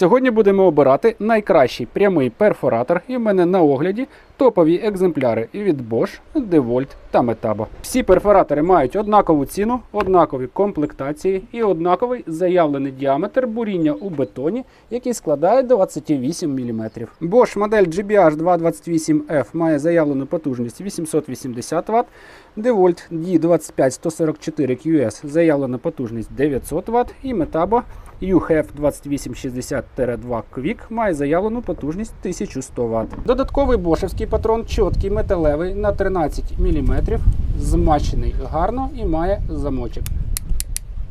Сьогодні будемо обирати найкращий прямий перфоратор, і в мене на огляді топові екземпляри від Bosch, DeWalt та Metabo. Всі перфоратори мають однакову ціну, однакові комплектації і однаковий заявлений діаметр буріння у бетоні, який складає 28 мм. Bosch модель GBH 228F має заявлену потужність 880 Вт, DeWalt D25144QS заявлена потужність 900 Вт і Metabo UHF 2860-2 Quick має заявлену потужність 1100 Вт. Додатковий бошевський патрон чіткий металевий на 13 мм, змащений гарно і має замочок.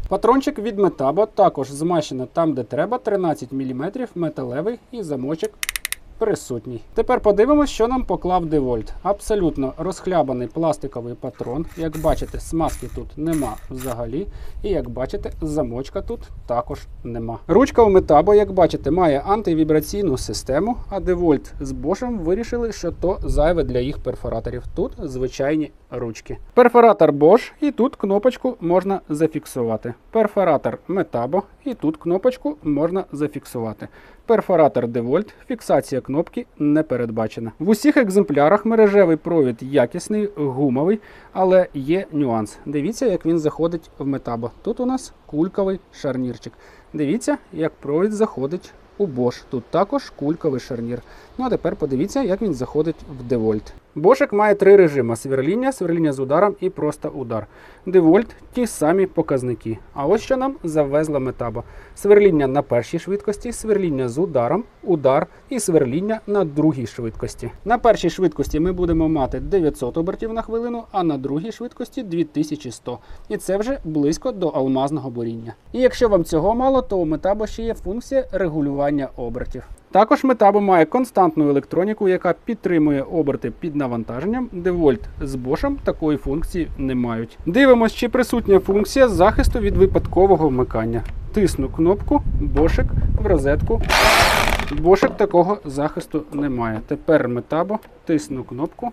Патрончик від метабо також змащено там, де треба, 13 мм, металевий і замочок присутній. Тепер подивимося, що нам поклав Девольт. Абсолютно розхлябаний пластиковий патрон. Як бачите, смазки тут нема взагалі. І як бачите, замочка тут також нема. Ручка у метабо, як бачите, має антивібраційну систему, а Девольт з Бошем вирішили, що то зайве для їх перфораторів. Тут звичайні ручки. Перфоратор Bosch, і тут кнопочку можна зафіксувати. Перфоратор Metabo, і тут кнопочку можна зафіксувати. Перфоратор DeWalt, фіксація кнопки не передбачена. В усіх екземплярах мережевий провід якісний, гумовий, але є нюанс. Дивіться, як він заходить в Metabo. Тут у нас кульковий шарнірчик. Дивіться, як провід заходить у Bosch. Тут також кульковий шарнір. Ну а тепер подивіться, як він заходить в DeWalt. Бошик має три режими: сверління, сверління з ударом і просто удар. DeWalt – ті самі показники. А ось що нам завезла Metabo. Сверління на першій швидкості, сверління з ударом, удар і сверління на другій швидкості. На першій швидкості ми будемо мати 900 обертів на хвилину, а на другій швидкості 2100. І це вже близько до алмазного буріння. І якщо вам цього мало, то у Metabo ще є функція регулювання обертів. Також Metabo має константну електроніку, яка підтримує оберти під навантаженням. DeWalt з Bosch такої функції не мають. Дивимось, чи присутня функція захисту від випадкового вмикання. Тисну кнопку, бошик в розетку. Бошик такого захисту немає. Тепер Metabo, тисну кнопку,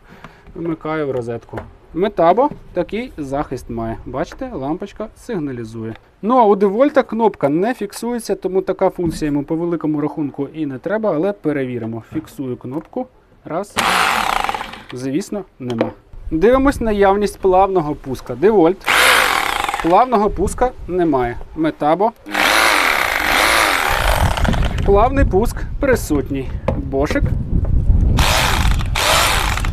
вмикаю в розетку. Metabo такий захист має. Бачите, лампочка сигналізує. Ну а у DeWalt кнопка не фіксується, тому така функція йому по великому рахунку і не треба, але перевіримо. Фіксую кнопку. Раз. Звісно, нема. Дивимось наявність плавного пуска. DeWalt. Плавного пуска немає. Metabo. Плавний пуск присутній. Бошик.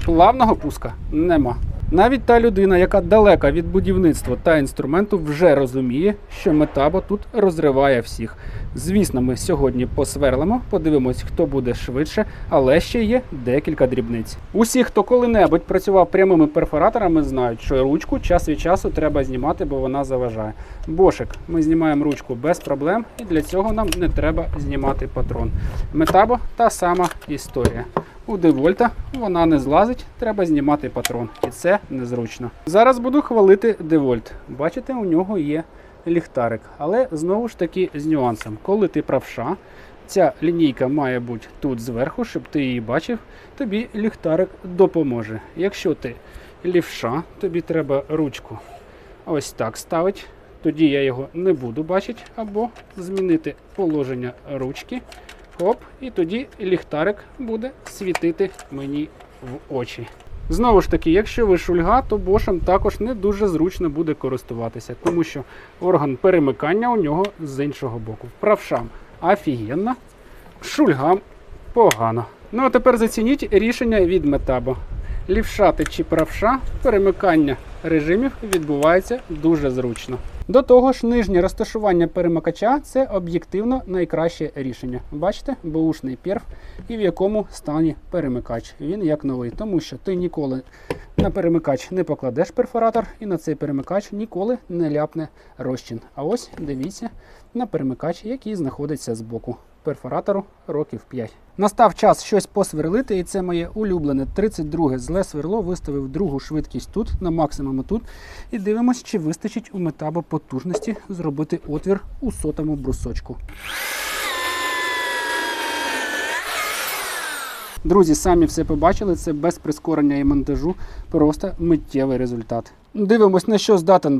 Плавного пуска нема. Навіть та людина, яка далека від будівництва та інструменту, вже розуміє, що Metabo тут розриває всіх. Звісно, ми сьогодні посверлимо, подивимось, хто буде швидше, але ще є декілька дрібниць. Усі, хто коли-небудь працював прямими перфораторами, знають, що ручку час від часу треба знімати, бо вона заважає. Бошик, ми знімаємо ручку без проблем, і для цього нам не треба знімати патрон. Метабо та сама історія. У девольта вона не злазить, треба знімати патрон. І це незручно. Зараз буду хвалити девольт. Бачите, у нього є ліхтарик. Але знову ж таки з нюансом. Коли ти правша, ця лінійка має бути тут зверху, щоб ти її бачив, тобі ліхтарик допоможе. Якщо ти лівша, тобі треба ручку ось так ставити. Тоді я його не буду бачити, або змінити положення ручки. Хоп, і тоді ліхтарик буде світити мені в очі. Знову ж таки, якщо ви шульга, то бошем також не дуже зручно буде користуватися, тому що орган перемикання у нього з іншого боку. Правшам офігенно, шульгам погано. Ну а тепер зацініть рішення від Metabo. Лівшати чи правша, перемикання режимів відбувається дуже зручно. До того ж, нижнє розташування перемикача це об'єктивно найкраще рішення. Бачите, бушний перф і в якому стані перемикач. Він як новий, тому що ти ніколи на перемикач не покладеш перфоратор, і на цей перемикач ніколи не ляпне розчин. А ось дивіться на перемикач, який знаходиться збоку перфоратору років 5. Настав час щось посверлити, і це моє улюблене 32 зле сверло. Виставив другу швидкість тут, на максимуму тут. І дивимось, чи вистачить у метабо потужності зробити отвір у сотому брусочку. Друзі, самі все побачили, це без прискорення і монтажу, просто миттєвий результат. Дивимось, на що здатен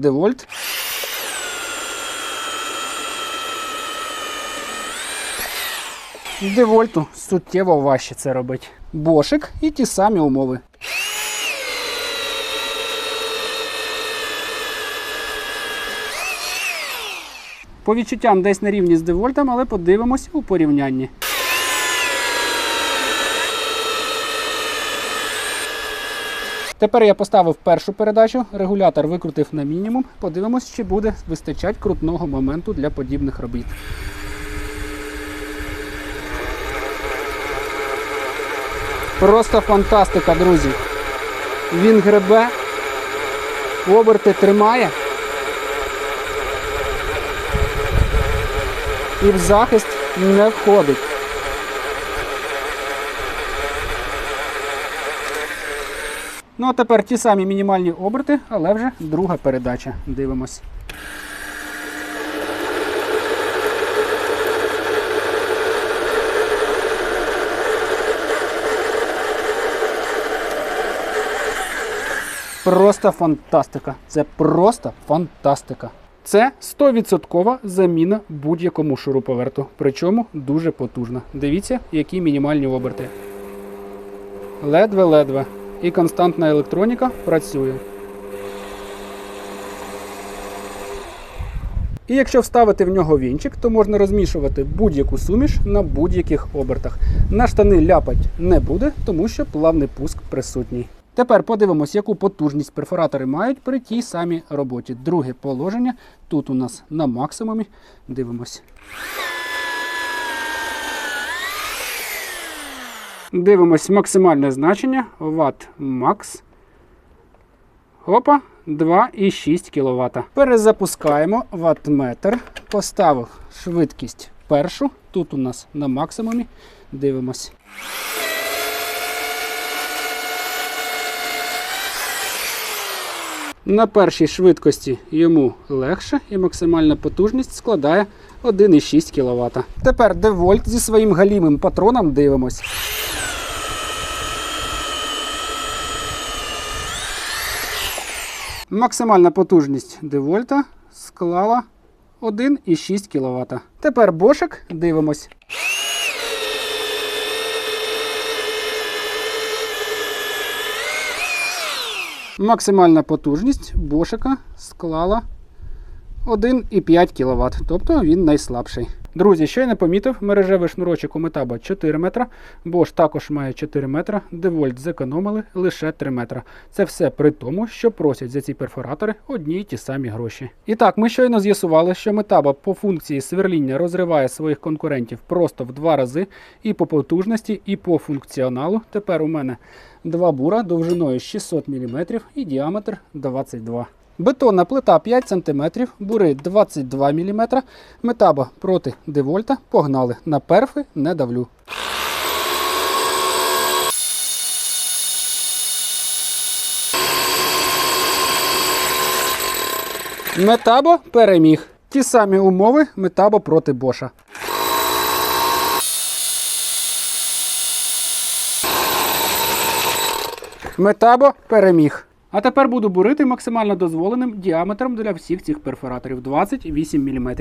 DeWalt. Девольту суттєво важче це робить. Бошик і ті самі умови. По відчуттям десь на рівні з девольтом, але подивимось у порівнянні. Тепер я поставив першу передачу, регулятор викрутив на мінімум. Подивимось, чи буде вистачати крутного моменту для подібних робіт. Просто фантастика, друзі. Він гребе, оберти тримає. І в захист не входить. Ну а тепер ті самі мінімальні оберти, але вже друга передача. Дивимось. Просто фантастика. Це просто фантастика. Це 100% заміна будь-якому шуруповерту, причому дуже потужна. Дивіться, які мінімальні оберти. Ледве-ледве. І константна електроніка працює. І якщо вставити в нього вінчик, то можна розмішувати будь-яку суміш на будь-яких обертах. На штани ляпать не буде, тому що плавний пуск присутній. Тепер подивимось, яку потужність перфоратори мають при тій самій роботі. Друге положення. Тут у нас на максимумі. Дивимось. Дивимось максимальне значення Вт макс. Опа, 2,6 кВт. Перезапускаємо ваттметр. Поставив швидкість першу. Тут у нас на максимумі. Дивимось. На першій швидкості йому легше і максимальна потужність складає 1,6 кВт. Тепер девольт зі своїм галімим патроном дивимось. Максимальна потужність девольта склала 1,6 кВт. Тепер бошик дивимось. Максимальна потужність бошика склала 1,5 кВт, тобто він найслабший. Друзі, що я не помітив, мережевий шнурочок у Метаба 4 метра, Bosch також має 4 метра, Девольт зекономили лише 3 метра. Це все при тому, що просять за ці перфоратори одні й ті самі гроші. І так, ми щойно з'ясували, що Метаба по функції сверління розриває своїх конкурентів просто в два рази і по потужності, і по функціоналу. Тепер у мене два бура довжиною 600 мм і діаметр 22 Бетонна плита 5 см, бури 22 мм, метаба проти девольта погнали. На перфи не давлю. Метабо переміг. Ті самі умови Метабо проти Боша. Метабо переміг. А тепер буду бурити максимально дозволеним діаметром для всіх цих перфораторів 28 мм.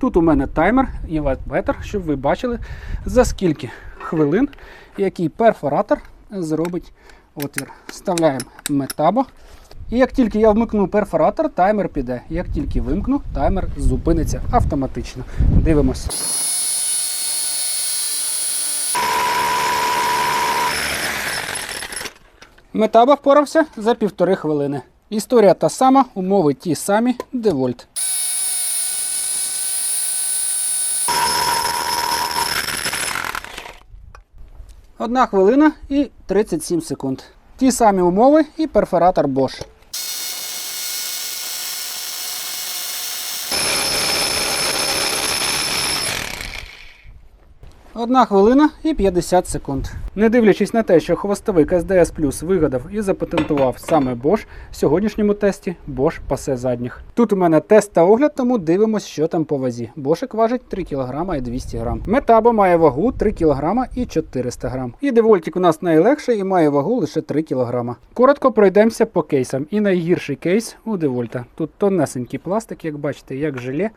Тут у мене таймер і ватметр, щоб ви бачили, за скільки хвилин який перфоратор зробить отвір. Вставляємо метабо. І як тільки я вмикну перфоратор, таймер піде. Як тільки вимкну, таймер зупиниться автоматично. Дивимось. Метаба впорався за півтори хвилини. Історія та сама, умови ті самі, девольт. Одна хвилина і 37 секунд. Ті самі умови і перфоратор Bosch. Одна хвилина і 50 секунд. Не дивлячись на те, що хвостовик SDS Plus вигадав і запатентував саме Bosch, в сьогоднішньому тесті Bosch пасе задніх. Тут у мене тест та огляд, тому дивимось, що там по вазі. Бошик важить 3 кг і 200 г. Метабо має вагу 3 кг і 400 г. І девольтик у нас найлегший і має вагу лише 3 кг. Коротко пройдемося по кейсам. І найгірший кейс у девольта. Тут тонесенький пластик, як бачите, як желе.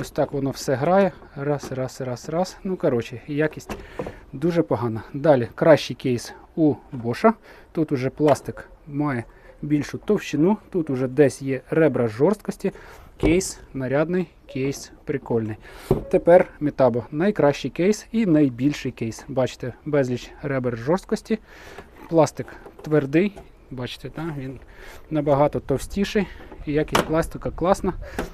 Ось так воно все грає. Раз, раз, раз, раз. Ну, коротше, якість дуже погана. Далі кращий кейс у Боша. Тут уже пластик має більшу товщину. Тут уже десь є ребра жорсткості. Кейс нарядний, кейс прикольний. Тепер Метабо. Найкращий кейс і найбільший кейс. Бачите, безліч ребер жорсткості. Пластик твердий. Бачите, так? він набагато товстіший. І якість пластика класна.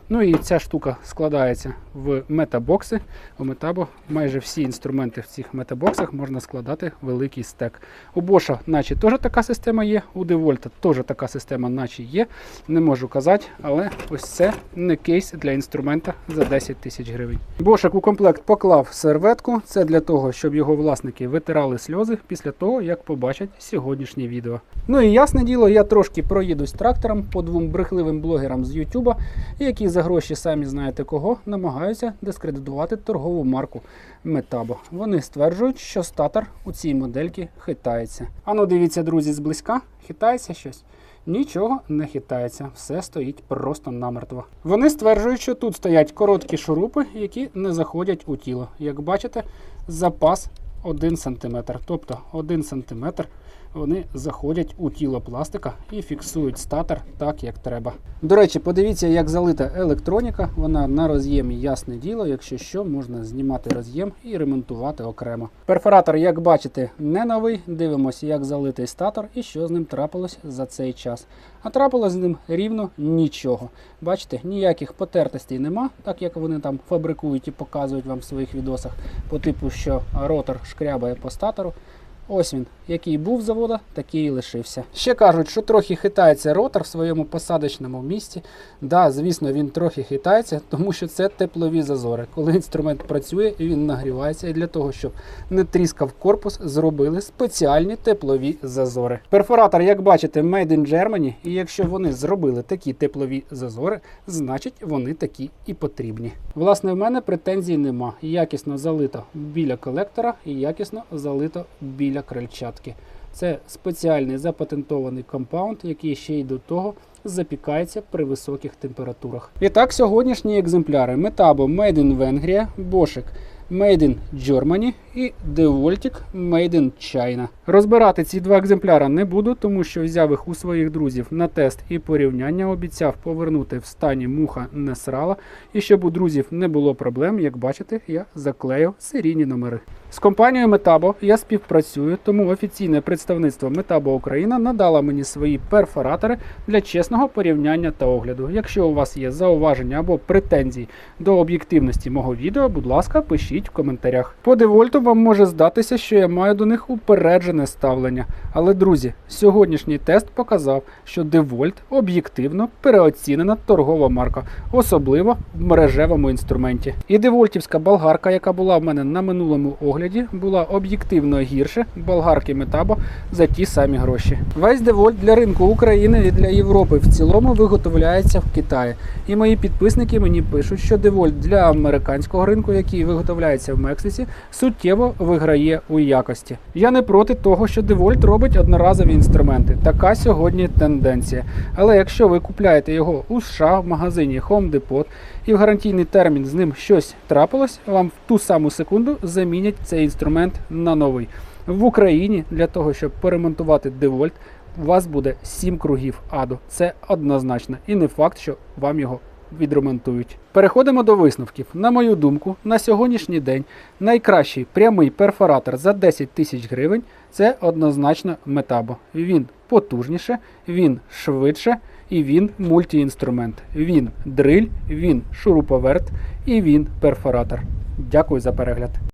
Ну і ця штука складається в метабокси. У Метабо майже всі інструменти в цих метабоксах можна складати великий стек. У Боша, наче теж така система є, у Девольта теж така система, наче є. Не можу казати, але ось це не кейс для інструмента за 10 тисяч гривень. Бошик у комплект поклав серветку. Це для того, щоб його власники витирали сльози після того, як побачать сьогоднішнє відео. Ну і ясне діло, я трошки проїдусь трактором по двом брехливим блогерам з Ютуба, які за гроші самі знаєте кого намагаються дискредитувати торгову марку Метабо. Вони стверджують, що статор у цій модельці хитається. Ану, дивіться, друзі, зблизька, хитається щось. Нічого не хитається, все стоїть просто намертво. Вони стверджують, що тут стоять короткі шурупи, які не заходять у тіло. Як бачите, запас 1 см. Тобто 1 см вони заходять у тіло пластика і фіксують статор так, як треба. До речі, подивіться, як залита електроніка. Вона на роз'ємі ясне діло. Якщо що, можна знімати роз'єм і ремонтувати окремо. Перфоратор, як бачите, не новий. Дивимося, як залитий статор і що з ним трапилось за цей час. А трапилось з ним рівно нічого. Бачите, ніяких потертостей нема, так як вони там фабрикують і показують вам в своїх відосах, по типу, що ротор шкрябає по статору. Ось він, який був завода, такий і лишився. Ще кажуть, що трохи хитається ротор в своєму посадочному місці. Да, звісно, він трохи хитається, тому що це теплові зазори. Коли інструмент працює, він нагрівається. І для того, щоб не тріскав корпус, зробили спеціальні теплові зазори. Перфоратор, як бачите, made in Germany, і якщо вони зробили такі теплові зазори, значить вони такі і потрібні. Власне, в мене претензій нема. Якісно залито біля колектора і якісно залито біля крильчатки. Це спеціальний запатентований компаунд, який ще й до того запікається при високих температурах. І так, сьогоднішні екземпляри Metabo Made in Венгрія, Boschek Made in Germany і DeWoltic Made in China. Розбирати ці два екземпляри не буду, тому що взяв їх у своїх друзів на тест і порівняння. Обіцяв повернути в стані муха не срала. І щоб у друзів не було проблем, як бачите, я заклею серійні номери. З компанією Metabo я співпрацюю, тому офіційне представництво Metabo Україна надала мені свої перфоратори для чесного порівняння та огляду. Якщо у вас є зауваження або претензії до об'єктивності мого відео, будь ласка, пишіть в коментарях. По девольту вам може здатися, що я маю до них упереджене ставлення. Але, друзі, сьогоднішній тест показав, що девольт об'єктивно переоцінена торгова марка, особливо в мережевому інструменті. І девольтівська болгарка, яка була в мене на минулому огляді, була об'єктивно гірше болгарки Метабо за ті самі гроші. Весь девольт для ринку України і для Європи в цілому виготовляється в Китаї. І мої підписники мені пишуть, що девольт для американського ринку, який виготовляється в Мексиці, суттєво виграє у якості. Я не проти того, що девольт робить одноразові інструменти. Така сьогодні тенденція. Але якщо ви купляєте його у США в магазині Home Depot і в гарантійний термін з ним щось трапилось, вам в ту саму секунду замінять цей інструмент на новий. В Україні для того, щоб поремонтувати девольт, у вас буде 7 кругів аду. Це однозначно. І не факт, що вам його відремонтують. Переходимо до висновків. На мою думку, на сьогоднішній день найкращий прямий перфоратор за 10 тисяч гривень це однозначно метабо. Він потужніше, він швидше і він мультіінструмент. Він дриль, він шуруповерт і він перфоратор. Дякую за перегляд.